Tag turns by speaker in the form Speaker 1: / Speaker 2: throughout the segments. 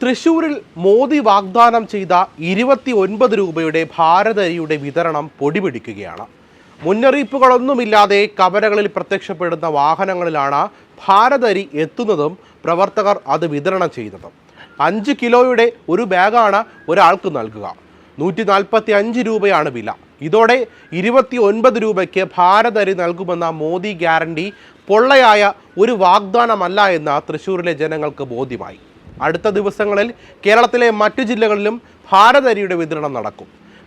Speaker 1: തൃശൂരിൽ മോദി വാഗ്ദാനം ചെയ്ത ഇരുപത്തി ഒൻപത് രൂപയുടെ ഭാരതരിയുടെ വിതരണം പൊടിപിടിക്കുകയാണ്. മുന്നറിയിപ്പുകളൊന്നുമില്ലാതെ കവലകളിൽ പ്രത്യക്ഷപ്പെടുന്ന വാഹനങ്ങളിലാണ് ഭാരതരി എത്തുന്നതും പ്രവർത്തകർ അത് വിതരണം ചെയ്യുന്നതും അഞ്ച് കിലോയുടെ ഒരു ബാഗാണ് ഒരാൾക്ക് നൽകുക. നൂറ്റി നാൽപ്പത്തി അഞ്ച് രൂപയാണ് വില. ഇതോടെ ഇരുപത്തി ഒൻപത് രൂപയ്ക്ക് ഭാരതരി നൽകുമെന്ന മോദി ഗ്യാരണ്ടി പൊള്ളയായ ഒരു വാഗ്ദാനമല്ല എന്ന് തൃശ്ശൂരിലെ ജനങ്ങൾക്ക് ബോധ്യമായി. അടുത്ത ദിവസങ്ങളിൽ കേരളത്തിലെ മറ്റു ജില്ലകളിലും ഭാരതരിയുടെ വിതരണം നടക്കും.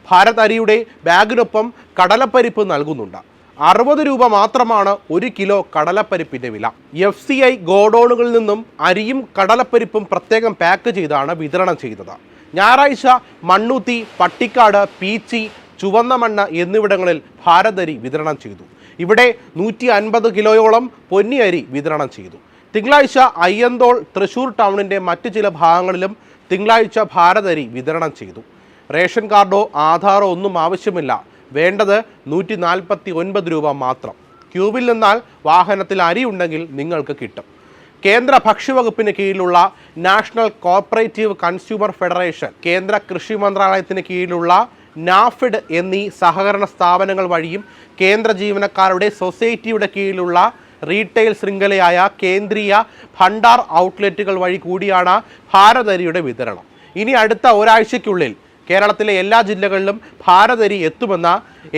Speaker 1: ഭാരത് അരിയുടെ ബാഗിനൊപ്പം കടലപ്പരിപ്പ് നൽകുന്നുണ്ട്. അറുപത് രൂപ മാത്രമാണ് ഒരു കിലോ കടലപ്പരിപ്പിന്റെ വില. എഫ് സി ഐ ഗോഡോണുകളിൽ നിന്നും അരിയും കടലപ്പരിപ്പും പ്രത്യേകം പാക്ക് ചെയ്താണ് വിതരണം ചെയ്തത്. ഞായറാഴ്ച മണ്ണൂത്തി പട്ടിക്കാട് പീച്ചി ചുവന്ന മണ്ണ് എന്നിവിടങ്ങളിൽ ഭാരതരി വിതരണം ചെയ്തു. ഇവിടെ നൂറ്റി അൻപത് കിലോയോളം പൊന്നി അരി വിതരണം ചെയ്തു. തിങ്കളാഴ്ച അയ്യന്തോൾ തൃശൂർ ടൗണിന്റെ മറ്റു ചില ഭാഗങ്ങളിലും തിങ്കളാഴ്ച ഭാരതരി വിതരണം ചെയ്തു. റേഷൻ കാർഡോ ആധാറോ ഒന്നും ആവശ്യമില്ല. വേണ്ടത് നൂറ്റി നാൽപ്പത്തി ഒൻപത് രൂപ മാത്രം. ക്യൂബിൽ നിന്നാൽ വാഹനത്തിൽ അരി ഉണ്ടെങ്കിൽ നിങ്ങൾക്ക് കിട്ടും. കേന്ദ്ര ഭക്ഷ്യവകുപ്പിന് കീഴിലുള്ള നാഷണൽ കോപ്പറേറ്റീവ് കൺസ്യൂമർ ഫെഡറേഷൻ കേന്ദ്ര കൃഷി മന്ത്രാലയത്തിന് കീഴിലുള്ള നാഫിഡ് എന്നീ സഹകരണ സ്ഥാപനങ്ങൾ വഴിയും കേന്ദ്ര ജീവനക്കാരുടെ സൊസൈറ്റിയുടെ കീഴിലുള്ള റീറ്റെയിൽ ശൃംഖലയായ കേന്ദ്രീയ ഭണ്ഡാർ ഔട്ട്ലെറ്റുകൾ വഴി കൂടിയാണ് ഭാരതരിയുടെ വിതരണം. ഇനി അടുത്ത ഒരാഴ്ചയ്ക്കുള്ളിൽ കേരളത്തിലെ എല്ലാ ജില്ലകളിലും ഭാരതരി എത്തുമെന്ന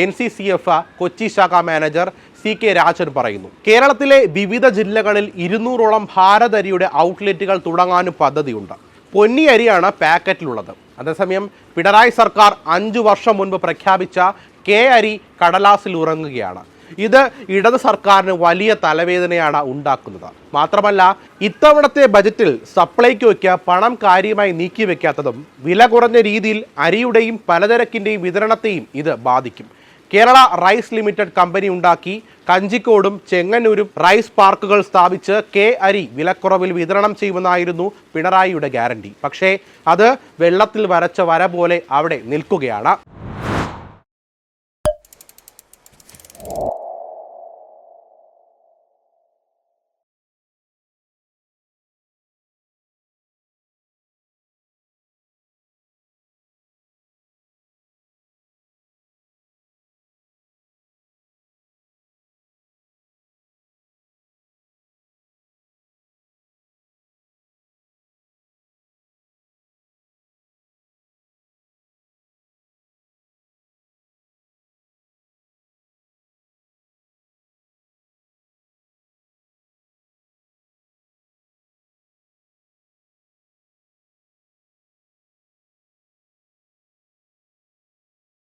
Speaker 1: N C C F Kochi ശാഖ മാനേജർ സി കെ രാജൻ പറയുന്നു. കേരളത്തിലെ വിവിധ ജില്ലകളിൽ ഇരുന്നൂറോളം ഭാരതരിയുടെ ഔട്ട്ലെറ്റുകൾ തുടങ്ങാനും പദ്ധതിയുണ്ട്. പൊന്നി അരിയാണ് പാക്കറ്റിലുള്ളത്. അതേസമയം പിണറായി സർക്കാർ അഞ്ചു വർഷം മുൻപ് പ്രഖ്യാപിച്ച കെ അരി കടലാസിൽ ഉറങ്ങുകയാണ്. ഇത് ഇടത് സർക്കാരിന് വലിയ തലവേദനയാണ് ഉണ്ടാക്കുന്നത്. മാത്രമല്ല ഇത്തവണത്തെ ബജറ്റിൽ സപ്ലൈകോയ്ക്ക് പണം കാര്യമായി നീക്കി നീക്കിവെക്കാത്തതും വില കുറഞ്ഞ രീതിയിൽ അരിയുടെയും പലചരക്കിന്റെയും വിതരണത്തെയും ഇത് ബാധിക്കും. കേരള റൈസ് ലിമിറ്റഡ് കമ്പനി ഉണ്ടാക്കി കഞ്ചിക്കോടും ചെങ്ങന്നൂരും റൈസ് പാർക്കുകൾ സ്ഥാപിച്ച് കെ അരി വിലക്കുറവിൽ വിതരണം ചെയ്യുമെന്നായിരുന്നു പിണറായിയുടെ ഗ്യാരണ്ടി. പക്ഷേ അത് വെള്ളത്തിൽ വരച്ച വര പോലെ അവിടെ നിൽക്കുകയാണ്.